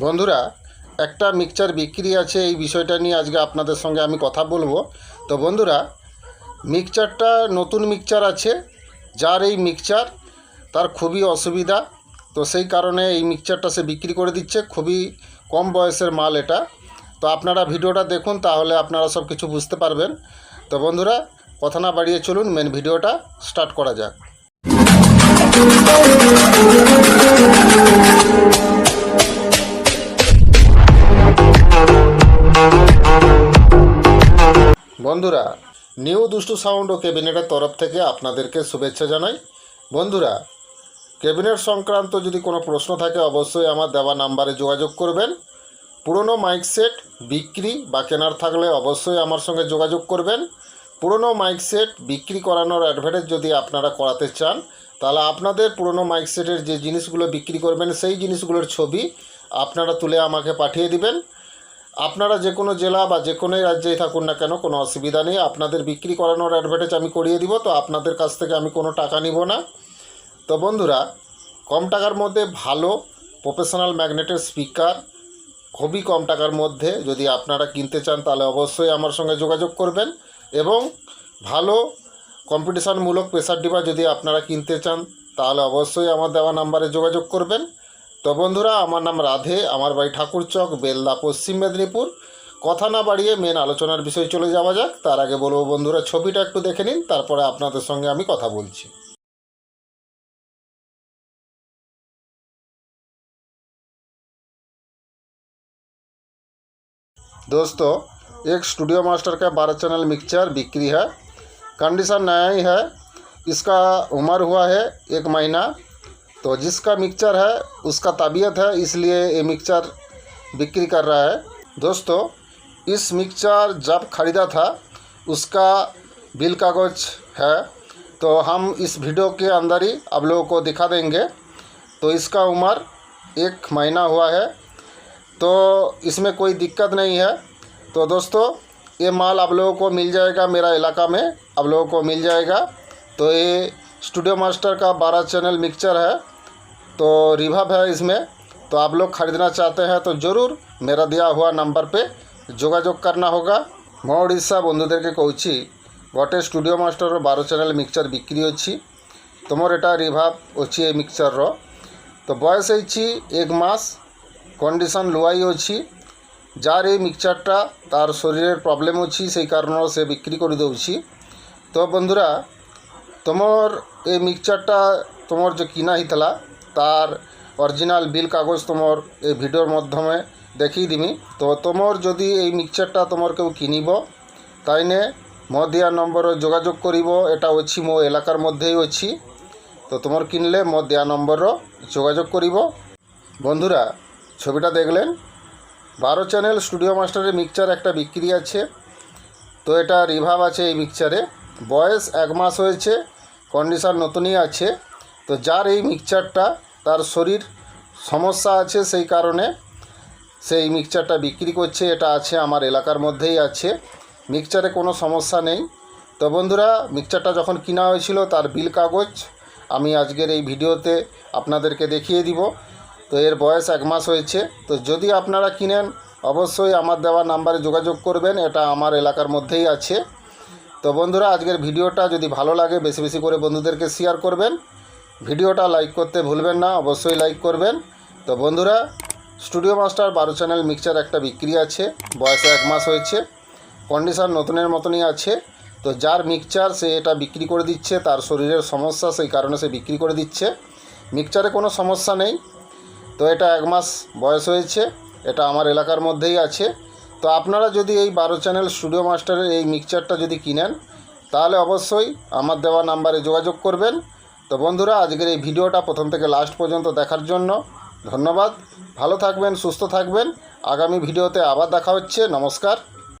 বন্ধুরা, একটা মিক্সচার বিক্রি আছে এই বিষয়টা নিয়ে আজকে আপনাদের সঙ্গে আমি কথা বলব। তো বন্ধুরা মিক্সচারটা নতুন মিক্সচার আছে, যার এই মিক্সচার তার খুবই অসুবিধা। তো সেই কারণে এই মিক্সচারটা সে বিক্রি করে দিচ্ছে, খুবই কম বয়সের মাল এটা। তো আপনারা ভিডিওটা দেখুন, তাহলে আপনারা সব কিছু বুঝতে পারবেন। তো বন্ধুরা, কথা না বাড়িয়ে চলুন মেন ভিডিওটা স্টার্ট করা যাক। বন্ধুরা, নিউ দুষ্টু সাউন্ড ও ক্যাবিনেটের তরফ থেকে আপনাদেরকে শুভেচ্ছা জানাই। বন্ধুরা, ক্যাবিনেট সংক্রান্ত যদি কোনো প্রশ্ন থাকে, অবশ্যই আমার দেওয়া নাম্বারে যোগাযোগ করবেন। পুরনো মাইক সেট, বিক্রি বা কেনার থাকলে অবশ্যই আমার সঙ্গে যোগাযোগ করবেন। পুরনো মাইক সেট বিক্রি করানোর অ্যাডভার্টাইজ যদি আপনারা করাতে চান, তাহলে আপনাদের পুরনো মাইক সেটের যে জিনিসগুলো বিক্রি করবেন, সেই জিনিসগুলোর ছবি আপনারা তুলে আমাকে পাঠিয়ে দিবেন। আপনারা যে কোনো জেলা বা যে কোনো রাজ্যেই থাকুন না কেন, কোনো অসুবিধা নেই। আপনাদের বিক্রি করানোর অ্যাডভার্টাইজ আমি করিয়ে দিব, তো আপনাদের কাছ থেকে আমি কোনো টাকা নিব না। তো বন্ধুরা, কম টাকার মধ্যে ভালো প্রফেশনাল ম্যাগনেটের স্পিকার খুবই কম টাকার মধ্যে যদি আপনারা কিনতে চান, তাহলে অবশ্যই আমার সঙ্গে যোগাযোগ করবেন এবং ভালো কম্পিটিশানমূলক প্রেসার ডিবা যদি আপনারা কিনতে চান, তাহলে অবশ্যই আমার দেওয়া নাম্বারে যোগাযোগ করবেন। তো বন্ধুরা আমার নাম রাধে আমার বাড়ি ঠাকুরচক বেলদা পশ্চিম মেদিনীপুর কথা না বাড়িয়ে মেন আলোচনার বিষয় চলে যাওয়া যাক তার আগে বলবো বন্ধুরা ছবিটা একটু দেখে নিন তারপরে আপনাদের সঙ্গে আমি কথা বলছি दोस्तों एक स्टूडियो मास्टर का बारह चैनल मिक्सचर बिक्री है कंडीशन नया ही है इसका उम्र हुआ है एक महीना तो जिसका मिक्सचर है, उसका तबीयत है, इसलिए ये मिक्सचर बिक्री कर रहा है। दोस्तों, इस मिक्सचर जब ख़रीदा था, उसका बिल कागज़ है। तो हम इस वीडियो के अंदर ही आप लोगों को दिखा देंगे। तो इसका उम्र एक महीना हुआ है। तो इसमें कोई दिक्कत नहीं है। तो दोस्तों, ये माल आप लोगों को मिल जाएगा मेरा इलाका में। आप लोगों को मिल जाएगा। तो ये स्टूडियो मास्टर का बारह चैनल मिक्सचर है। तो रिभाव है इसमें। तो आप लोग ख़रीदना चाहते हैं तो ज़रूर मेरा दिया हुआ नंबर पे যোগাযোগ করনা হোগা মো ওড়িশা বন্ধুদেরকে কৌছি গোটে স্টুডিও মাস্টর বার চ্যানেল মিক্সচর বিক্রি অছি তোমার এটা রিভাব অছি এই মিক্সচর তো বয়স হয়েছি এক মাস কন্ডিশন লুয়াই অছি যার এই মিক্সচারটা তার শরীরের প্রবলেম অছি সেই কারণ সে বিক্রি করে দেছি তো বন্ধুরা তোমার এই মিক্সচারটা তোমার যে কিনা হয়েছিল তার অরিজিনাল বিল কাগজ তোমার এই ভিডিওর মাধ্যমে দেখিয়ে দিমি তো তোমার যদি এই মিক্সচারটা তোমার কেউ কিনিব, তাইনে মো দেওয়া নম্বরে যোগাযোগ করিব। এটা অছি মো এলাকার মধ্যেই অছি তো তোমার কিনলে মো দেয়া নম্বর যোগাযোগ করিব। বন্ধুরা, ছবিটা দেখলেন? বারো চ্যানেল স্টুডিও মাস্টারের মিক্সচার একটা বিক্রি আছে। তো এটা রিভাব আছে এই মিক্সচারে বয়স এক মাস হয়েছে কন্ডিশন নতুনই আছে। তো যার এই মিক্সচারটা তার শরীর সমস্যা আছে সেই কারণে সেই মিক্সচারটা বিক্রি করছে, এটা আছে আমার এলাকার মধ্যেই আছে। মিক্সচারে কোনো সমস্যা নেই। তো বন্ধুরা মিক্সচারটা যখন কিনা হয়েছিল, তার বিল কাগজ আমি আজকের এই ভিডিওতে আপনাদেরকে দেখিয়ে দিব। তো এর বয়স এক মাস হয়েছে। তো যদি আপনারা কিনেন, অবশ্যই আমার দেওয়া নাম্বারে যোগাযোগ করবেন, এটা আমার এলাকার মধ্যেই আছে। তো বন্ধুরা, আজকের ভিডিওটা যদি ভালো লাগে, বেশি বেশি করে বন্ধুদেরকে শেয়ার করবেন। ভিডিওটা লাইক করতে ভুলবেন না, অবশ্যই লাইক করবেন। তো বন্ধুরা স্টুডিও মাস্টার বারো চ্যানেল মিক্সচার একটা বিক্রি আছে, বয়সে এক মাস হয়েছে কন্ডিশন নতুনের মতনই আছে। তো যার মিক্সচার সে এটা বিক্রি করে দিচ্ছে, তার শরীরের সমস্যা সেই কারণে সে বিক্রি করে দিচ্ছে। মিক্সচারে কোনো সমস্যা নেই। তো এটা এক মাস বয়স হয়েছে, এটা আমার এলাকার মধ্যেই আছে। তো আপনারা যদি এই বারো চ্যানেল স্টুডিও মাস্টারের এই মিক্সচারটা যদি কিনেন, তাহলে অবশ্যই আমার দেওয়া নাম্বারে যোগাযোগ করবেন। তো বন্ধুরা, আজকের এই ভিডিওটা প্রথম থেকে লাস্ট পর্যন্ত দেখার জন্য ধন্যবাদ। ভালো থাকবেন, সুস্থ থাকবেন। আগামী ভিডিওতে আবার দেখা হচ্ছে। নমস্কার।